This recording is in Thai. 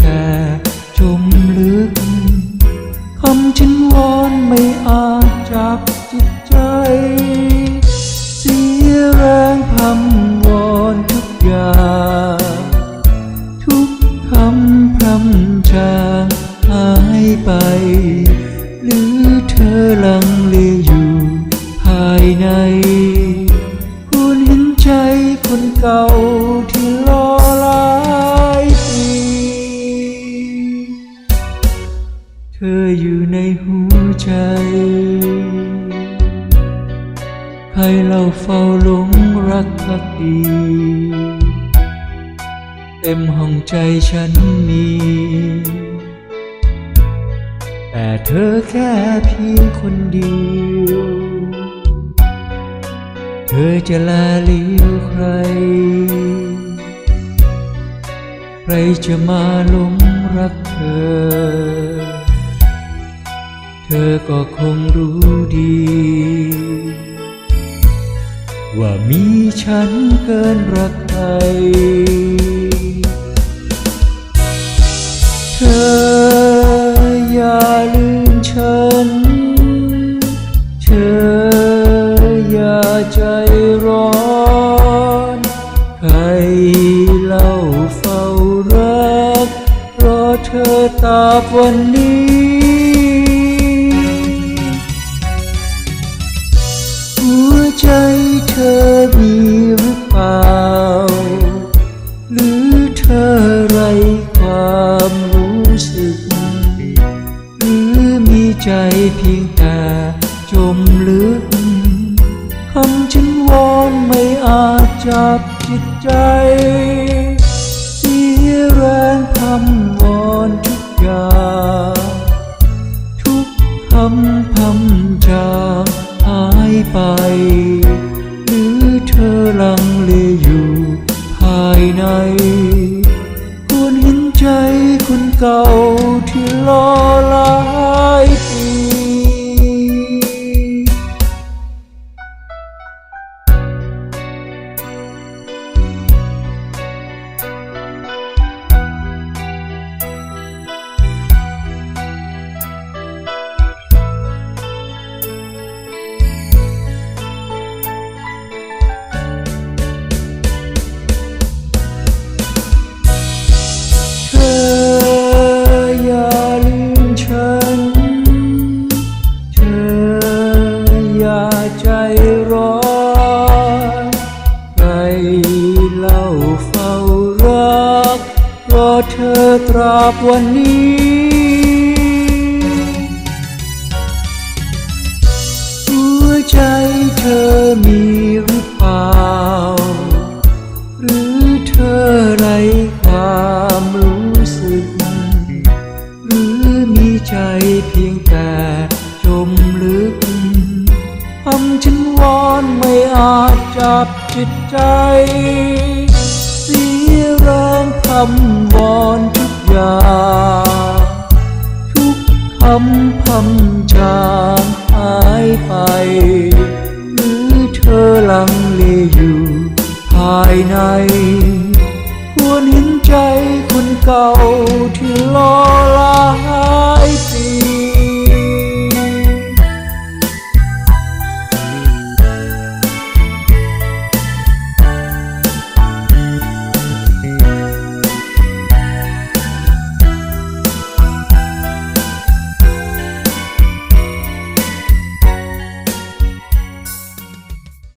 แต่จมลึกคำฉันวอนไม่อาจจับจิตใจ เสียแรงพำวอนทุกอย่างทุกคำพรำจางหายไป หรือเธอลังเลอยู่ภายใน ควรเห็นใจคนเก่าที่ ให้เราเฝ้าหลงรักพักดี เต็มห้องใจฉันมี แต่เธอแค่เพียงคนเดียว เธอจะลาเลี้ยวใคร ใครจะมาหลงรักเธอ เธอก็คงรู้ดี ว่ามีฉันเกินรักใคร เธออย่าลืมฉัน เธออย่าใจร้อน ใครเล่าเฝ้ารักรอเธอตาบวันนี้หัวใจ เธอมีหรือเปล่า หรือเธอไรความรู้สึก หรือมีใจเพียงแต่จมลึกคำฉันวอนไม่อาจจับจิตใจเสียแรงคำวอนทุกอย่างทุกคำพำจาหายไป อเธอลังเลอยู่ภายในควรเห็นใจคนเก่าที่รอหลา เธอตราบวันนี้ หัวใจเธอมีหรือเปล่า หรือเธอไรความรู้สึก หรือมีใจเพียงแต่จมลึกคำฉันวอนไม่อาจจับจิตใจ ที่รงคำวอนทุกอย่างทุกคำพำจางหายไป หรือเธอลังเลอยู่ภายใน ควรเห็นใจคนเก่าที่รอ